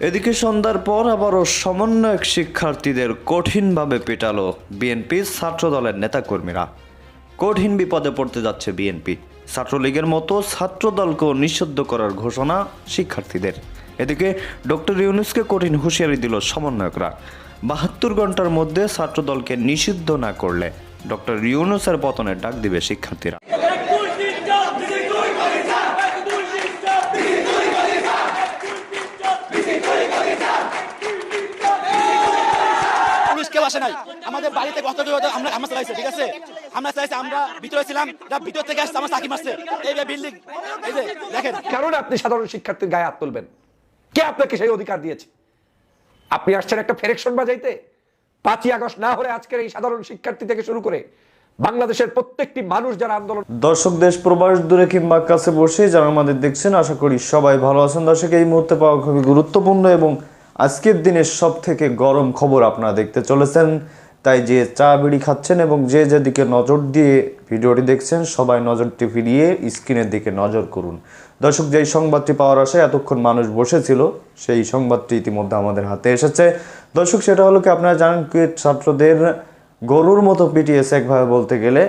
এদিকে সন্ধ্যার পর আবারও সমন্বয়ক শিক্ষার্থীদের কঠিনভাবে পেটালো বিএনপি ছাত্রদলের নেতাকর্মীরা। কঠিন বিপদে পড়তে যাচ্ছে বিএনপি। ছাত্রলীগের মতো ছাত্রদলকেও নিষিদ্ধ করার ঘোষণা শিক্ষার্থীদের। এদিকে ডক্টর ইউনুসকে কঠিন হুঁশিয়ারি দিল সমন্বয়করা। বাহাত্তর ঘণ্টার মধ্যে ছাত্রদলকে নিষিদ্ধ না করলে ডক্টর ইউনুসের পতনের ডাক দিবে শিক্ষার্থীরা পুলিশ কেউ আসে নাই। আমাদের বাড়িতে দুই আমরা আমরা চালাইছে ঠিক আছে? আমরা চালাইছে আমরা ভিতরে ছিলাম তার ভিতর থেকে আসছে আমার চাকি মারছে এই যে বিল্ডিং এই যে দেখেন। কারণ আপনি সাধারণ শিক্ষার্থীর গায়ে হাত তুলবেন। কে আপনাকে সেই অধিকার দিয়েছে? আপনি আসছেন একটা ফেরেকশন বাজাইতে। পাঁচই আগস্ট না হলে আজকের এই সাধারণ শিক্ষার্থী থেকে শুরু করে বাংলাদেশের প্রত্যেকটি মানুষ যারা আন্দোলন দর্শক দেশ প্রবাস দূরে কিংবা কাছে বসে যারা আমাদের দেখছেন আশা করি সবাই ভালো আছেন। দর্শক এই মুহূর্তে পাওয়া খুবই গুরুত্বপূর্ণ এবং আজকের দিনের সব থেকে গরম খবর আপনারা দেখতে চলেছেন। তাই যে চা বিড়ি খাচ্ছেন এবং যে যেদিকে নজর দিয়ে ভিডিওটি দেখছেন, সবাই নজরটি ফিরিয়ে স্ক্রিনের দিকে নজর করুন। দর্শক, যেই সংবাদটি পাওয়ার আশায় এতক্ষণ মানুষ বসেছিল, সেই সংবাদটি ইতিমধ্যে আমাদের হাতে এসেছে। দর্শক, সেটা হলো কি আপনারা জানেন কুয়েট ছাত্রদের গরুর মতো পিটিয়েছে একভাবে বলতে গেলে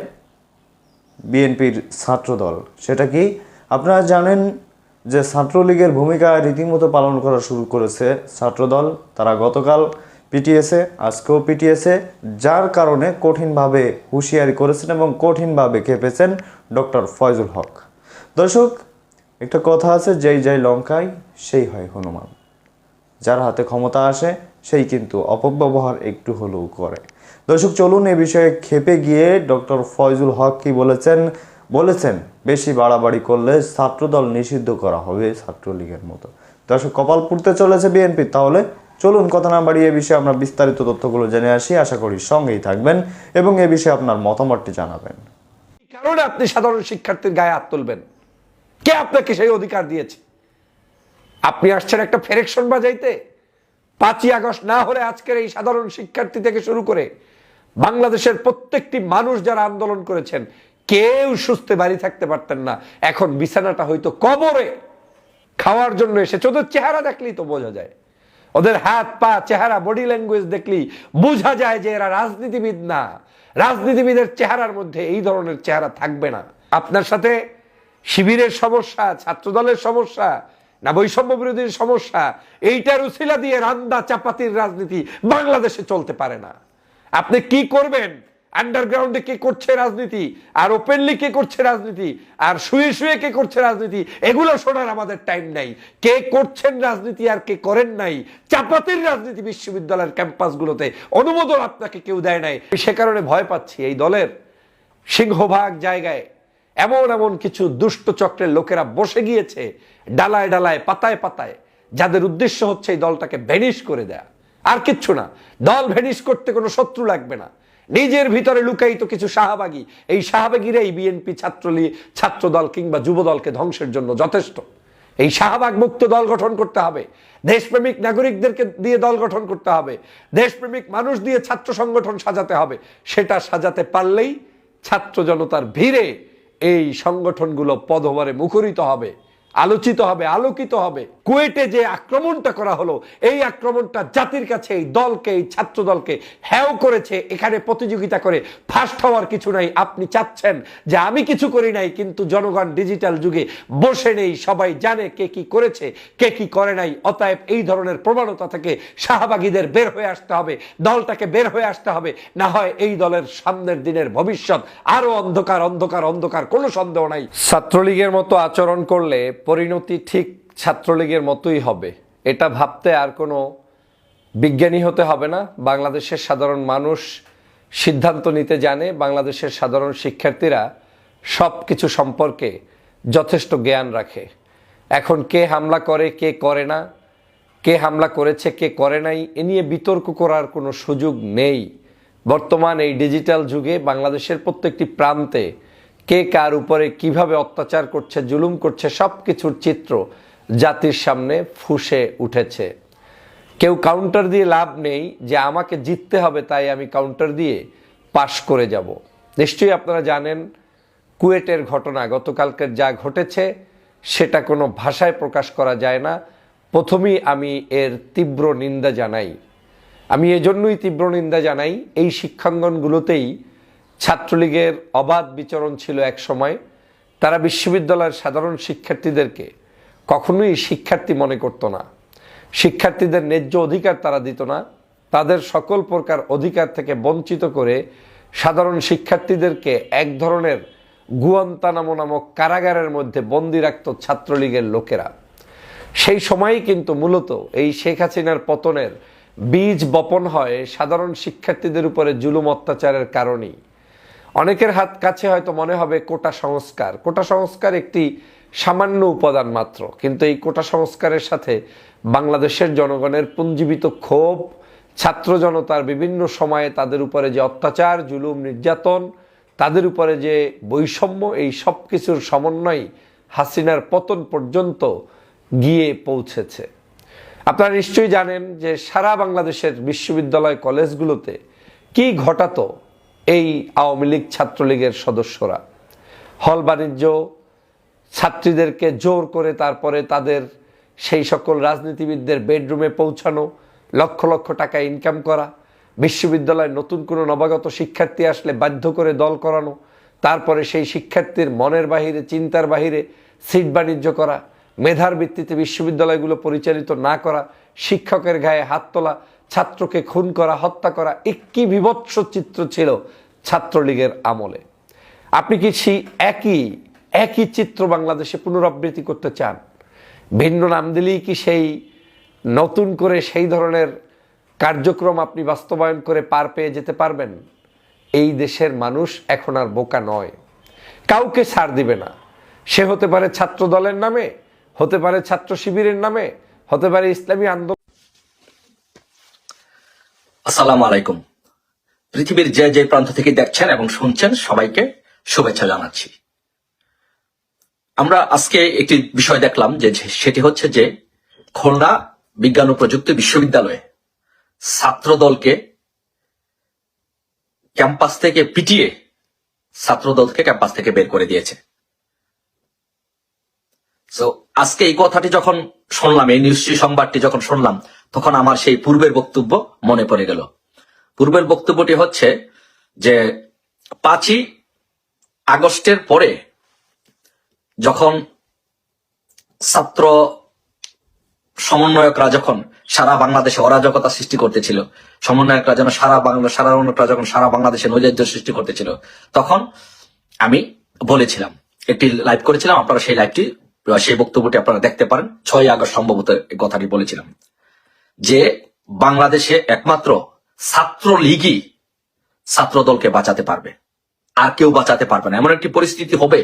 বিএনপির ছাত্রদল। সেটা কি? আপনারা জানেন যে ছাত্রলীগের ভূমিকা রীতিমতো পালন করা শুরু করেছে ছাত্রদল, তারা গতকাল পিটিএসে, আজকেও পিটিএসে, যার কারণে কঠিনভাবে হুঁশিয়ারি করেছেন এবং কঠিনভাবে খেপেছেন ডক্টর ফয়জুল হক। দর্শক, একটা কথা আছে, যেই যাই লঙ্কায়, সেই হয় হনুমান। যার হাতে ক্ষমতা আসে, সেই কিন্তু অপব্যবহার একটু হলেও করে। দর্শক, চলুন এ বিষয়ে খেপে গিয়ে ডক্টর ফয়জুল হক কি বলেছেন বলেছেন, বেশি বাড়াবাড়ি করলে ছাত্রদল নিষিদ্ধ করা হবে ছাত্রলীগের মতো। দর্শক, কপাল পুড়তে চলেছে বিএনপি, তাহলে চলুন কথা না বাড়িয়ে এ বিষয়ে আমরা বিস্তারিত তথ্যগুলো জেনে আসি। আশা করি সঙ্গেই থাকবেন এবং এ বিষয়ে আপনার মতামতটি জানাবেন। কারণে আপনি সাধারণ শিক্ষার্থীর গায়ে হাত তুলবেন। কে আপনাকে সেই অধিকার দিয়েছে? আপনি আসছেন একটা ফেরেকশন বাজাইতে। পাঁচই আগস্ট না হলে আজকের এই সাধারণ শিক্ষার্থী থেকে শুরু করে বাংলাদেশের প্রত্যেকটি মানুষ যারা আন্দোলন করেছেন কেউ সুস্থে বাড়ি থাকতে পারতেন না। এখন বিছানাটা হয়তো কবরে খাওয়ার জন্য এসেছে ওদের চেহারা দেখলেই তো বোঝা যায়। ওদের হাত, পা, চেহারা বডি ল্যাঙ্গুয়েজ দেখলেই বোঝা যায় যে এরা রাজনীতিবিদ না। রাজনীতিবিদের চেহারার মধ্যে এই ধরনের চেহারা থাকবে না। আপনার সাথে শিবিরের সমস্যা, ছাত্রদলের সমস্যা, না বৈষম্য বিরোধীর সমস্যা, এইটার উসিলা দিয়ে রান্দা চাপাতির রাজনীতি বাংলাদেশে চলতে পারে না। আপনি কি করবেন? আন্ডারগ্রাউন্ডে কে করছে রাজনীতি? আর ওপেনলি কে করছে রাজনীতি? আর শুয়ে শুয়ে কে করছে রাজনীতি? এগুলো শোনার আমাদের টাইম নাই। কে করছেন রাজনীতি আর কে করেন নাই? চাপাতির রাজনীতি বিশ্ববিদ্যালয়ের ক্যাম্পাসগুলোতে অনুমোদন আপনাকে কেউ দেয় নাই। সে কারণে ভয় পাচ্ছি এই দলের সিংহভাগ জায়গায়। এমন এমন কিছু দুষ্ট চক্রের লোকেরা বসে গিয়েছে, ডালায় ডালায়, পাতায় পাতায়। যাদের উদ্দেশ্য হচ্ছে এই দলটাকে ভ্যানিশ করে দেয়া। আর কিচ্ছু না। দল ভেনিশ করতে কোনো শত্রু লাগবে না। নিজের ভিতরে লুকায়িত কিছু শাহবাগী, এই শাহবাগীরাই বিএনপি ছাত্রলী, ছাত্রদল কিংবা যুবদলকে ধ্বংসের জন্য যথেষ্ট। এই শাহবাগ মুক্ত দল গঠন করতে হবে। দেশপ্রেমিক নাগরিকদেরকে দিয়ে দল গঠন করতে হবে। দেশপ্রেমিক মানুষ দিয়ে ছাত্র সংগঠন সাজাতে হবে। সেটা সাজাতে পারলেই ছাত্র জনতার ভিড়ে এই সংগঠনগুলো পদভারে মুখরিত হবে, আলোচিত হবে, আলোকিত হবে। কুয়েটে যে আক্রমণটা করা হলো, এই আক্রমণটা জাতির কাছে, এই দলকে, এই ছাত্র দলকে হ্যাও করেছে। এখানে প্রতিযোগিতা করে ফার্স্ট হওয়ার কিছু নাই। আপনি চাচ্ছেন যে আমি কিছু করি নাই, কিন্তু জনগণ ডিজিটাল যুগে বসে নেই। সবাই জানে কে কি করেছে, কে কি করে নাই। অতএব এই ধরনের প্রবণতা থেকে শাহবাগীদের বের হয়ে আসতে হবে। দলটাকে বের হয়ে আসতে হবে। না হয় এই দলের সামনের দিনের ভবিষ্যৎ আরও অন্ধকার অন্ধকার অন্ধকার, কোনো সন্দেহ নাই। ছাত্রলীগের মতো আচরণ করলে পরিণতি ঠিক ছাত্রলীগের মতোই হবে। এটা ভাবতে আর কোনো বিজ্ঞানী হতে হবে না। বাংলাদেশের সাধারণ মানুষ সিদ্ধান্ত নিতে জানে, বাংলাদেশের সাধারণ শিক্ষার্থীরা সব কিছু সম্পর্কে যথেষ্ট জ্ঞান রাখে। এখন কে হামলা করে, কে করে না, কে হামলা করেছে, কে করে নাই, এ নিয়ে বিতর্ক করার কোনো সুযোগ নেই। বর্তমান এই ডিজিটাল যুগে বাংলাদেশের প্রত্যেকটি প্রান্তে কে কার উপরে কীভাবে অত্যাচার করছে, জুলুম করছে সব কিছুর চিত্র জাতির সামনে ফুসে উঠেছে। কেউ কাউন্টার দিয়ে লাভ নেই যে আমাকে জিততে হবে, তাই আমি কাউন্টার দিয়ে পাশ করে যাব। নিশ্চয়ই আপনারা জানেন, কুয়েটের ঘটনা, গতকালকের যা ঘটেছে, সেটা কোনো ভাষায় প্রকাশ করা যায় না। প্রথমেই আমি এর তীব্র নিন্দা জানাই। আমি এজন্যই তীব্র নিন্দা জানাই, এই শিক্ষাঙ্গনগুলোতেই ছাত্রলীগের অবাধ বিচরণ ছিল এক সময়। তারা বিশ্ববিদ্যালয়ের সাধারণ শিক্ষার্থীদেরকে কখনোই শিক্ষার্থী মনে করতো না। শিক্ষার্থীদের ন্যায্য অধিকার তারা দিত না। তাদের সকল প্রকার অধিকার থেকে বঞ্চিত করে সাধারণ শিক্ষার্থীদেরকে এক ধরনের গুয়ান্তানামো নামক কারাগারের মধ্যে বন্দি রাখত ছাত্রলীগের লোকেরা। সেই সময়ই কিন্তু মূলত এই শেখ হাসিনার পতনের বীজ বপন হয় সাধারণ শিক্ষার্থীদের উপরে জুলুম অত্যাচারের কারণেই। অনেকের হাত কাছে হয়তো মনে হবে কোটা সংস্কার। কোটা সংস্কার একটি সামান্য উপাদান মাত্র। কিন্তু এই কোটা সংস্কারের সাথে বাংলাদেশের জনগণের পুঞ্জীবিত ক্ষোভ, ছাত্র জনতার বিভিন্ন সময়ে তাদের উপরে যে অত্যাচার, জুলুম, নির্যাতন, তাদের উপরে যে বৈষম্য, এই সব কিছুর সমন্বয় হাসিনার পতন পর্যন্ত গিয়ে পৌঁছেছে। আপনারা নিশ্চয়ই জানেন যে সারা বাংলাদেশের বিশ্ববিদ্যালয় কলেজগুলোতে কি ঘটাতো এই আওয়ামী লীগ ছাত্রলীগের সদস্যরা? হল বাণিজ্য ছাত্রীদেরকে জোর করে তারপরে তাদের সেই সকল রাজনীতিবিদদের বেডরুমে পৌঁছানো, লক্ষ লক্ষ টাকা ইনকাম করা, বিশ্ববিদ্যালয়ে নতুন কোনো নবাগত শিক্ষার্থী আসলে বাধ্য করে দল করানো, তারপরে সেই শিক্ষার্থীর মনের বাহিরে, চিন্তার বাহিরে সিট বাণিজ্য করা, মেধার ভিত্তিতে বিশ্ববিদ্যালয়গুলো পরিচালিত না করা, শিক্ষকের গায়ে হাত তোলা, ছাত্রকে খুন করা, হত্যা করা, একই বিভৎস চিত্র ছিল ছাত্রলীগের আমলে। আপনি কি সেই একই একই চিত্র বাংলাদেশে পুনরাবৃত্তি করতে চান। ভিন্ন নাম দিলেই কি সেই নতুন করে সেই ধরনের কার্যক্রম আপনি বাস্তবায়ন করে পার পেয়ে যেতে পারবেন? এই দেশের মানুষ এখন আর বোকা নয়। কাউকে ছাড় দিবে না। সে হতে পারে ছাত্র দলের নামে, হতে পারে ছাত্র শিবিরের নামে, হতে পারে ইসলামী আন্দোলন আসসালামু আলাইকুম। পৃথিবীর যে যে প্রান্ত থেকে দেখছেন এবং শুনছেন সবাইকে শুভেচ্ছা জানাচ্ছি। আমরা আজকে একটি বিষয় দেখলাম যে সেটি হচ্ছে যে খুলনা বিজ্ঞান ও প্রযুক্তি বিশ্ববিদ্যালয়ে ছাত্র দলকে ক্যাম্পাস থেকে পিটিয়ে ছাত্র দলকে ক্যাম্পাস থেকে বের করে দিয়েছে। তো আজকে এই কথাটি যখন শুনলাম, এই নিশ্চয় সংবাদটি যখন শুনলাম, তখন আমার সেই পূর্বের বক্তব্য মনে পড়ে গেল। পূর্বের বক্তব্যটি হচ্ছে যে পাঁচই আগস্টের পরে যখন ছাত্র সমন্বয়করা যখন সারা বাংলাদেশে অরাজকতা সৃষ্টি করতেছিল, সমন্বয়করা যেন সারা বাংলা সারা অন্যকরা যখন সারা বাংলাদেশে নৈরাজ্য সৃষ্টি করতেছিল, তখন আমি বলেছিলাম, একটি লাইভ করেছিলাম, আপনারা সেই লাইভটি সেই বক্তব্যটি আপনারা দেখতে পারেন। ছয় আগস্ট সম্ভবত কথাটি বলেছিলাম যে, বাংলাদেশে একমাত্র ছাত্র লীগই ছাত্র দলকে বাঁচাতে পারবে। আর কেউ বাঁচাতে পারবে না। এমন একটি পরিস্থিতি হবে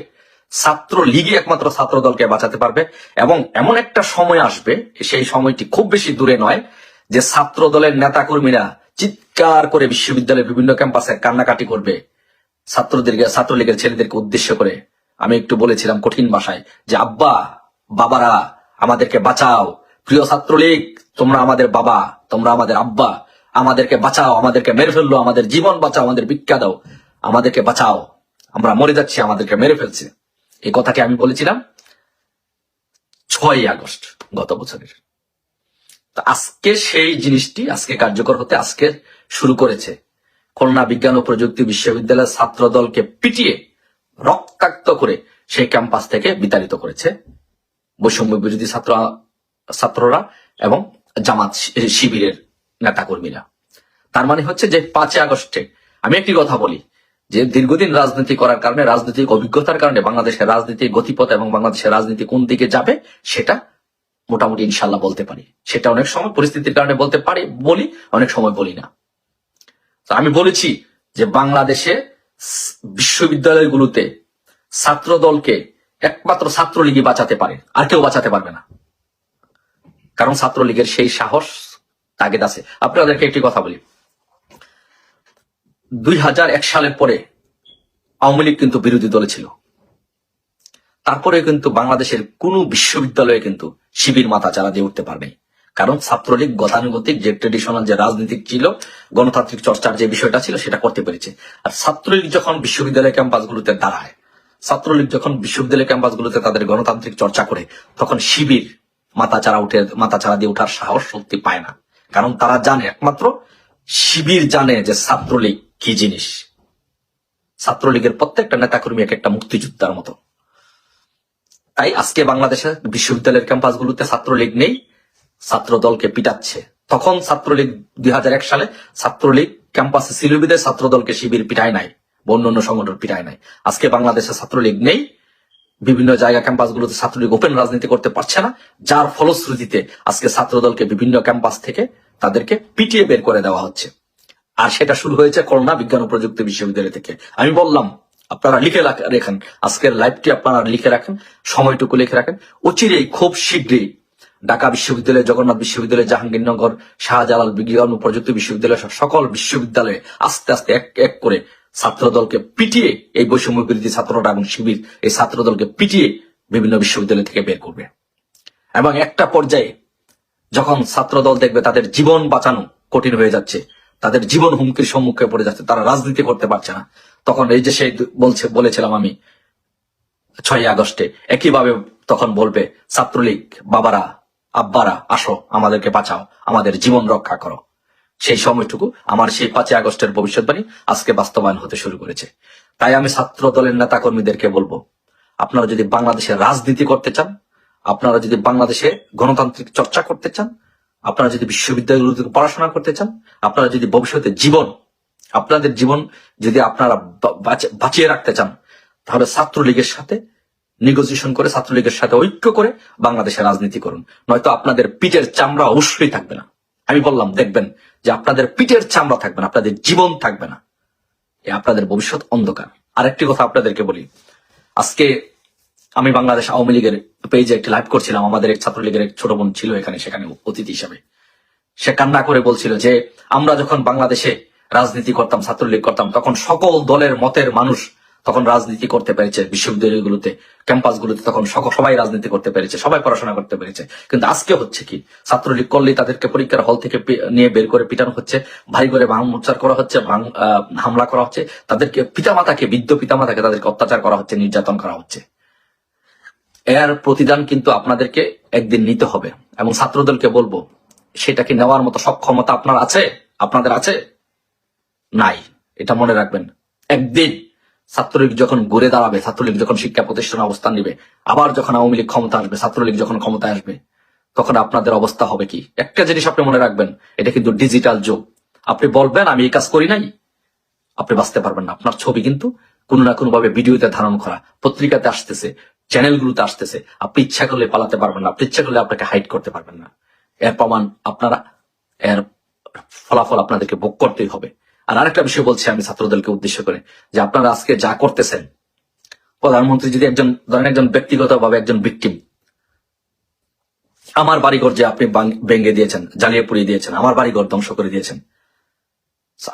ছাত্র লীগই একমাত্র ছাত্র দলকে বাঁচাতে পারবে। এবং এমন একটা সময় আসবে, সেই সময়টি খুব বেশি দূরে নয়, যে ছাত্র দলের নেতা কর্মীরা চিৎকার করে বিশ্ববিদ্যালয়ের বিভিন্ন ক্যাম্পাসে কান্নাকাটি করবে। ছাত্রদেরকে ছাত্রলীগের ছেলেদেরকে উদ্দেশ্য করে। আমি একটু বলেছিলাম কঠিন ভাষায় যে, আব্বা, বাবারা, আমাদেরকে বাঁচাও। প্রিয় ছাত্রলীগ, তোমরা আমাদের বাবা, তোমরা আমাদের আব্বা। আমাদেরকে বাঁচাও, আমাদেরকে মেরে ফেলল, আমাদের জীবন বাঁচাও, আমাদের ভিক্ষা দাও। আমাদেরকে বাঁচাও। আমরা মরে যাচ্ছি, আমাদেরকে মেরে ফেলছে। এই কথাটি আমি বলেছিলাম ছয় আগস্ট গত বছরের। আজকে সেই জিনিসটি আজকে কার্যকর হতে আজকে শুরু করেছে। খুলনা বিজ্ঞান ও প্রযুক্তি বিশ্ববিদ্যালয়ের ছাত্র দলকে পিটিয়ে রক্তাক্ত করে সেই ক্যাম্পাস থেকে বিতাড়িত করেছে বৈষম্য বিরোধী ছাত্র, ছাত্ররা এবং জামাত শিবিরের নেতাকর্মীরা। তার মানে হচ্ছে যে পাঁচই আগস্টে আমি একটি কথা বলি যে দীর্ঘদিন রাজনীতি করার কারণে, রাজনৈতিক অভিজ্ঞতার কারণে বাংলাদেশের রাজনীতির গতিপথ এবং বাংলাদেশের রাজনীতি কোন দিকে যাবে, সেটা মোটামুটি ইনশাল্লাহ বলতে পারি। সেটা অনেক সময় পরিস্থিতির কারণে বলতে পারি, বলি, অনেক সময় বলি না। আমি বলেছি যে বাংলাদেশে বিশ্ববিদ্যালয়গুলোতে ছাত্র দলকে একমাত্র ছাত্রলীগই বাঁচাতে পারে, আর কেউ বাঁচাতে পারবে না। কারণ ছাত্রলীগের সেই সাহস তাগেদ আছে। আপনাদেরকে একটি কথা বলি। দুই হাজার এক সালের পরে আওয়ামী লীগ কিন্তু বিরোধী দলে ছিল। তারপরে কিন্তু বাংলাদেশের কোন বিশ্ববিদ্যালয়ে কিন্তু শিবির মাথা চারা দিয়ে উঠতে পারেনি। কারণ ছাত্রলীগ গতানুগতিক যে ট্রেডিশনাল যে রাজনীতি ছিল, গণতান্ত্রিক চর্চার যে বিষয়টা ছিল, সেটা করতে পেরেছে। আর ছাত্রলীগ যখন বিশ্ববিদ্যালয় ক্যাম্পাসগুলোতে দাঁড়ায়, ছাত্রলীগ যখন বিশ্ববিদ্যালয় ক্যাম্পাসগুলোতে তাদের গণতান্ত্রিক চর্চা করে, তখন শিবির মাথা চারা উঠে, মাথা চারা দিয়ে ওঠার সাহস শক্তি পায় না। কারণ তারা জানে, একমাত্র শিবির জানে যে ছাত্রলীগ কি জিনিস? ছাত্রলীগের প্রত্যেকটা নেতাকর্মী এক একটা মুক্তিযোদ্ধার মতো। তাই আজকে বাংলাদেশে বিশ্ববিদ্যালয়ের ক্যাম্পাসগুলোতে ছাত্রলীগ নেই ছাত্র দলকে পিটাচ্ছে। তখন ছাত্রলীগ দুই হাজার এক সালে ছাত্রলীগ ক্যাম্পাসে ছিল বিদায় ছাত্র দলকে শিবির পিটায় নাই অন্যান্য সংগঠন পিটায় নাই। আজকে বাংলাদেশে ছাত্রলীগ নেই, বিভিন্ন জায়গা ক্যাম্পাসগুলোতে ছাত্রলীগ ওপেন রাজনীতি করতে পারছে না, যার ফলশ্রুতিতে আজকে ছাত্র দলকে বিভিন্ন ক্যাম্পাস থেকে তাদেরকে পিটিয়ে বের করে দেওয়া হচ্ছে। আর সেটা শুরু হয়েছে করোনা বিজ্ঞান ও প্রযুক্তি বিশ্ববিদ্যালয় থেকে। আমি বললাম, আপনারা লিখে রাখ- রেখেন। আজকের লাইভটি আপনারা লিখে রাখেন, সময়টুকু লিখে রাখেন। অচিরেই খুব শীঘ্রই ঢাকা বিশ্ববিদ্যালয়, জগন্নাথ বিশ্ববিদ্যালয়, জাহাঙ্গীরনগর, শাহজালাল বিজ্ঞান ও প্রযুক্তি বিশ্ববিদ্যালয় সকল বিশ্ববিদ্যালয়ে আস্তে আস্তে এক এক করে ছাত্র দলকে পিটিয়ে এই বৈষম্য বিরোধী ছাত্ররা এবং শিবির এই ছাত্র দলকে পিটিয়ে বিভিন্ন বিশ্ববিদ্যালয় থেকে বের করবে। এবং একটা পর্যায়ে যখন ছাত্র দল দেখবে তাদের জীবন বাঁচানো কঠিন হয়ে যাচ্ছে তাদের জীবন হুমকির সম্মুখে পড়ে যাচ্ছে, তারা রাজনীতি করতে পারছে না। তখন এই যে সেই বলছে, বলেছিলাম আমি ছয় আগস্টে, একইভাবে তখন বলবে, ছাত্রলীগ, বাবারা, আব্বারা, আসো, আমাদেরকে বাঁচাও, আমাদের জীবন রক্ষা করো। সেই সময়টুকু আমার সেই পাঁচই আগস্টের ভবিষ্যৎবাণী আজকে বাস্তবায়ন হতে শুরু করেছে। তাই আমি ছাত্র দলের নেতা কর্মীদেরকে বলব, আপনারা যদি বাংলাদেশে রাজনীতি করতে চান, আপনারা যদি বাংলাদেশে গণতান্ত্রিক চর্চা করতে চান আপনারা যদি বিশ্ববিদ্যালয়গুলোতে পড়াশোনা করতে চান, আপনারা যদি ভবিষ্যতে জীবন, আপনাদের জীবন যদি আপনারা বাঁচিয়ে রাখতে চান, তাহলে ছাত্রলীগের সাথে নেগোসিয়েশন করে, ছাত্রলীগের সাথে ঐক্য করে বাংলাদেশে রাজনীতি করুন। নয়তো আপনাদের পিঠের চামড়া অবশ্যই থাকবে না। আমি বললাম, দেখবেন যে আপনাদের পিঠের চামড়া থাকবে না, আপনাদের জীবন থাকবে না। আপনাদের ভবিষ্যৎ অন্ধকার। আরেকটি কথা আপনাদেরকে বলি। আজকে আমি বাংলাদেশ আওয়ামী লীগের পেজে একটি লাইভ করছিলাম। আমাদের এক ছাত্রলীগের এক ছোট বোন ছিল এখানে, সেখানে অতিথি হিসাবে। সে কান্না করে বলছিল যে, আমরা যখন বাংলাদেশে রাজনীতি করতাম, ছাত্রলীগ করতাম, তখন সকল দলের মতের মানুষ তখন রাজনীতি করতে পেরেছে। বিশ্ববিদ্যালয়গুলোতে, ক্যাম্পাসগুলোতে তখন সবাই রাজনীতি করতে পেরেছে, সবাই পড়াশোনা করতে পেরেছে। কিন্তু আজকে হচ্ছে কি? ছাত্রলীগ করলেই তাদেরকে পরীক্ষার হল থেকে নিয়ে বের করে পিটানো হচ্ছে, ভারী করে ভাঙমোচার করা হচ্ছে হামলা করা হচ্ছে। তাদেরকে পিতামাতাকে, বৃদ্ধ পিতামাতাকে তাদেরকে অত্যাচার করা হচ্ছে, নির্যাতন করা হচ্ছে। এর প্রতিদান কিন্তু আপনাদেরকে একদিন নিতে হবে। এবং ছাত্রদলকে বলব সেটা কি নেওয়ার মতো সক্ষমতা আপনার আছে? আপনাদের আছে? নাই। এটা মনে রাখবেন। একদিন ছাত্রলীগ যখন ঘুরে দাঁড়াবে, ছাত্রলীগ যখন শিক্ষা প্রতিষ্ঠানে অবস্থান নিবে, আবার যখন আওয়ামী লীগ ক্ষমতা আসবে, ছাত্রলীগ যখন ক্ষমতায় আসবে, তখন আপনাদের অবস্থা হবে কি? একটা জিনিস আপনি মনে রাখবেন, এটা কিন্তু ডিজিটাল যুগ। আপনি বলবেন, আমি এই কাজ করি নাই। আপনি বাঁচতে পারবেন না। আপনার ছবি কিন্তু কোনো না কোনো ভাবে ভিডিওতে ধারণ করা, পত্রিকাতে আসতেছে। চ্যানেলগুলোতে আসতেছে। আপনি ইচ্ছা করলে পালাতে পারবেন না, আপনি ইচ্ছা করলে আপনাকে হাইড করতে পারবেন না। এর প্রমাণ আপনারা, এর ফলাফল আপনাদেরকে ভোগ করতেই হবে। আর আরেকটা বিষয় বলছি আমি ছাত্রদেরকে উদ্দেশ্য করে, যে আপনারা আজকে যা করতেছেন, প্রধানমন্ত্রী যদি একজন, ধরেন একজন ব্যক্তিগতভাবে একজন ভিকটিম আমার বাড়িঘর যে আপনি ভেঙে দিয়েছেন, জ্বালিয়ে পুড়িয়ে দিয়েছেন, আমার বাড়িঘর ধ্বংস করে দিয়েছেন।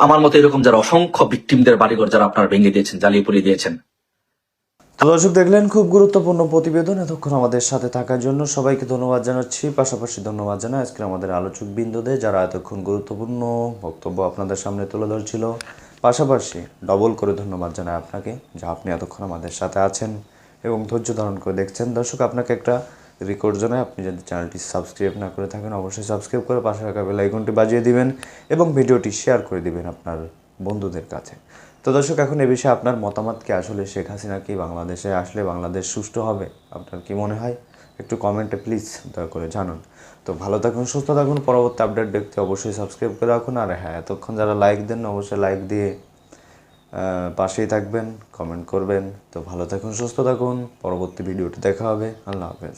আমার মতো এরকম যারা অসংখ্য ভিকটিমদের বাড়িঘর যারা আপনারা ভেঙে দিয়েছেন, জ্বালিয়ে পুড়িয়ে দিয়েছেন তো দর্শক দেখলেন, খুব গুরুত্বপূর্ণ প্রতিবেদন এতক্ষণ আমাদের সাথে থাকার জন্য সবাইকে ধন্যবাদ জানাচ্ছি। পাশাপাশি ধন্যবাদ জানাই আজকে আমাদের আলোচক বিন্দুদের, যারা এতক্ষণ গুরুত্বপূর্ণ বক্তব্য আপনাদের সামনে তুলে ধরছিল। পাশাপাশি ডবল করে ধন্যবাদ জানাই আপনাকে, যা আপনি এতক্ষণ আমাদের সাথে আছেন এবং ধৈর্য ধারণ করে দেখছেন। দর্শক, আপনাকে একটা রেকর্ড জানায় আপনি যদি চ্যানেলটি সাবস্ক্রাইব না করে থাকেন, অবশ্যই সাবস্ক্রাইব করে পাশে রাখা বেল আইকনটি বাজিয়ে দিবেন এবং ভিডিওটি শেয়ার করে দিবেন আপনার বন্ধুদের কাছে। তো দর্শক, এখন এ বিষয়ে আপনার মতামত কি? আসলে শেখ হাসিনা কি বাংলাদেশে আসলে বাংলাদেশ সুষ্ঠু হবে? আপনার কি মনে হয়? একটু কমেন্টে প্লিজ দয়া করে জানুন। তো ভালো থাকুন, সুস্থ থাকুন, পরবর্তী আপডেট দেখতে অবশ্যই সাবস্ক্রাইব করে রাখুন। আর হ্যাঁ এতক্ষণ যারা লাইক দেন অবশ্যই লাইক দিয়ে পাশেই থাকবেন কমেন্ট করবেন। তো ভালো থাকুন, সুস্থ থাকুন, পরবর্তী ভিডিওটি দেখা হবে। আল্লাহ হাফেজ।